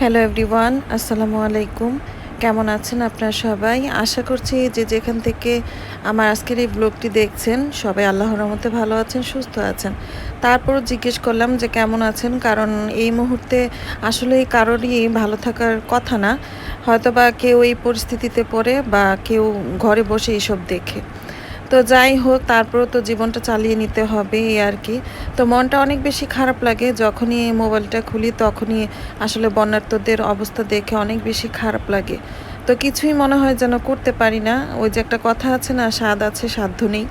Hello everyone আসসালামু আলাইকুম কেমন আছেন আপনারা সবাই? আশা করছি যে যেখান থেকে আমার আজকের এই ব্লগটি দেখছেন, সবাই আল্লাহর রহমতে ভালো আছেন, সুস্থ আছেন। তারপরও জিজ্ঞেস করলাম যে কেমন আছেন? কারণ এই মুহূর্তে আসলে কারোরই ভালো থাকার কথা না। হয়তো বা কেউ এই পরিস্থিতিতে পড়ে বা কেউ ঘরে বসে এইসব দেখে। তো যাই হোক, তারপরও তো জীবনটা চালিয়ে নিতে হবে এই আর কি। তো মনটা অনেক বেশি খারাপ লাগে, যখনই মোবাইলটা খুলি তখনই আসলে বন্যার্থদের অবস্থা দেখে অনেক বেশি খারাপ লাগে। তো কিছুই মনে হয় যেন করতে পারি না। ওই যে একটা কথা আছে না, স্বাদ আছে সাধ্য নেই।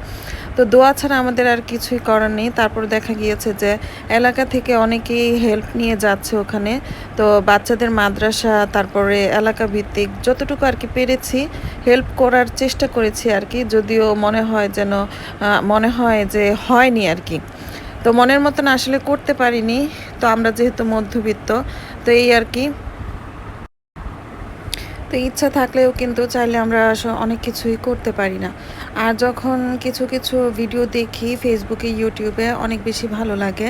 তো দোয়া ছাড়া আমাদের আর কিছুই করার নেই। তারপর দেখা গিয়েছে যে এলাকা থেকে অনেকেই হেল্প নিয়ে যাচ্ছে ওখানে। তো বাচ্চাদের মাদ্রাসা, তারপরে এলাকা ভিত্তিক যতটুকু আর কি পেরেছি হেল্প করার চেষ্টা করেছি আর কি। যদিও মনে হয় যেন মনে হয় যে হয়নি আর কি। তো মনের মতন আসলে করতে পারিনি। তো আমরা যেহেতু মধ্যবিত্ত, তো এই আর কি তো ইচ্ছা থাকলেও কিন্তু চাইলে আমরা অনেক কিছুই করতে পারি না। আর যখন কিছু কিছু ভিডিও দেখি ফেসবুকে ইউটিউবে অনেক বেশি ভালো লাগে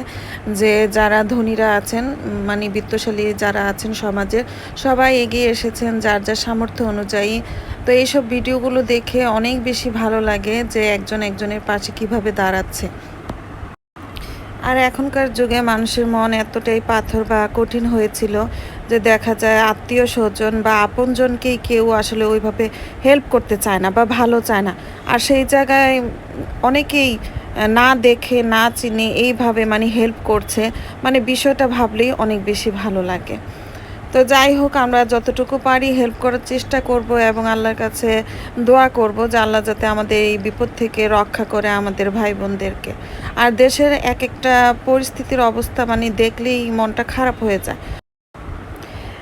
যে যারা ধনীরা আছেন মানে বিত্তশালী যারা আছেন সমাজের, সবাই এগিয়ে এসেছেন যার যার সামর্থ্য অনুযায়ী। তো এইসব ভিডিওগুলো দেখে অনেক বেশি ভালো লাগে যে একজন একজনের পাশে কীভাবে দাঁড়াচ্ছে। আর এখনকার যুগে মানুষের মন এতটাই পাথর বা কঠিন হয়েছিল যে দেখা যায় আত্মীয় স্বজন বা আপনজনকেই কেউ আসলে ওইভাবে হেল্প করতে চায় না বা ভালো চায় না। আর সেই জায়গায় অনেকেই না দেখে, না চিনে এইভাবে মানে হেল্প করছে। মানে বিষয়টা ভাবলেই অনেক বেশি ভালো লাগে। তো যাই হোক, আমরা যতটুকু পারি হেল্প করার চেষ্টা করব এবং আল্লাহর কাছে দোয়া করব যে আল্লাহ যাতে আমাদের এই বিপদ থেকে রক্ষা করে আমাদের ভাই বোনদেরকে আর দেশের এক একটা পরিস্থিতির অবস্থা মানে দেখলেই মনটা খারাপ হয়ে যায়।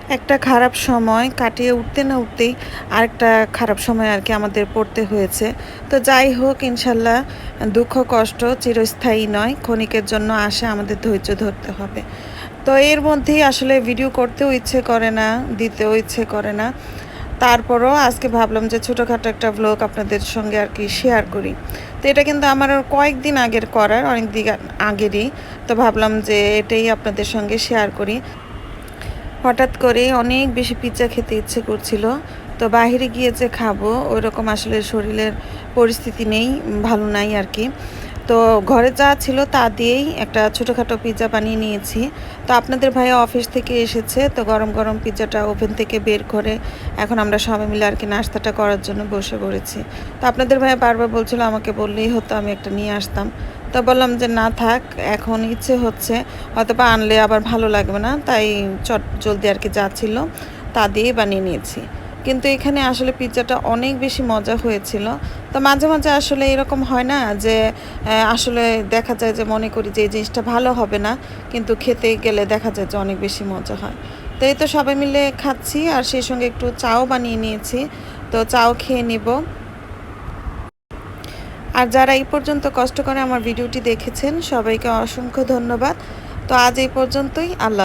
একটা খারাপ সময় কাটিয়ে উঠতে না উঠতেই আরেকটা খারাপ সময় আর কি আমাদের পড়তে হয়েছে। তো যাই হোক, ইনশাল্লাহ দুঃখ, কষ্ট চিরস্থায়ী নয়, ক্ষণিকের জন্য আসে আমাদের ধৈর্য ধরতে হবে। তো এর মধ্যেই আসলে ভিডিও করতেও ইচ্ছে করে না, দিতেও ইচ্ছে করে না। তারপরও আজকে ভাবলাম যে ছোটোখাটো একটা ব্লগ আপনাদের সঙ্গে আর কি শেয়ার করি। তো এটা কিন্তু আমার কয়েকদিন আগের করার, অনেক দিন আগেরই। তো ভাবলাম যে এটাই আপনাদের সঙ্গে শেয়ার করি। হঠাৎ করে অনেক বেশি পিৎজা খেতে ইচ্ছে করছিল। তো বাহিরে গিয়ে যে খাব ওই রকম আসলে শরীরের পরিস্থিতি নেই, ভালো নাই আর কি। তো ঘরে যা ছিল তা দিয়েই একটা ছোটোখাটো পিৎজা বানিয়ে নিয়েছি। তো আপনাদের ভাইয়া অফিস থেকে এসেছে, তো গরম গরম পিৎজাটা ওভেন থেকে বের করে এখন আমরা সবাই মিলে আর কি নাস্তাটা করার জন্য বসে পড়েছি। তো আপনাদের ভাইয়া বারবার বলছিল আমাকে বললেই হতো, আমি একটা নিয়ে আসতাম। তো বললাম যে না থাক, এখন ইচ্ছে হচ্ছে হয়তো বা আনলে আবার ভালো লাগবে না, তাই চট জলদি আর কি যা ছিল তা দিয়েই বানিয়ে নিয়েছি। কিন্তু এখানে আসলে পিৎজাটা অনেক বেশি মজা হয়েছিল। তো মাঝে মাঝে আসলে এরকম হয় না যে আসলে দেখা যায় যে মনে করি যে এই জিনিসটা ভালো হবে না, কিন্তু খেতে গেলে দেখা যায় যে অনেক বেশি মজা হয়। তো এই তো সবাই মিলে খাচ্ছি আর সেই সঙ্গে একটু চাও বানিয়ে নিয়েছি। তো চাও খেয়ে নিব। আর যারা এই পর্যন্ত কষ্ট করে আমার ভিডিওটি দেখেছেন, সবাইকে অসংখ্য ধন্যবাদ। তো আজ এই পর্যন্তই, আল্লাহ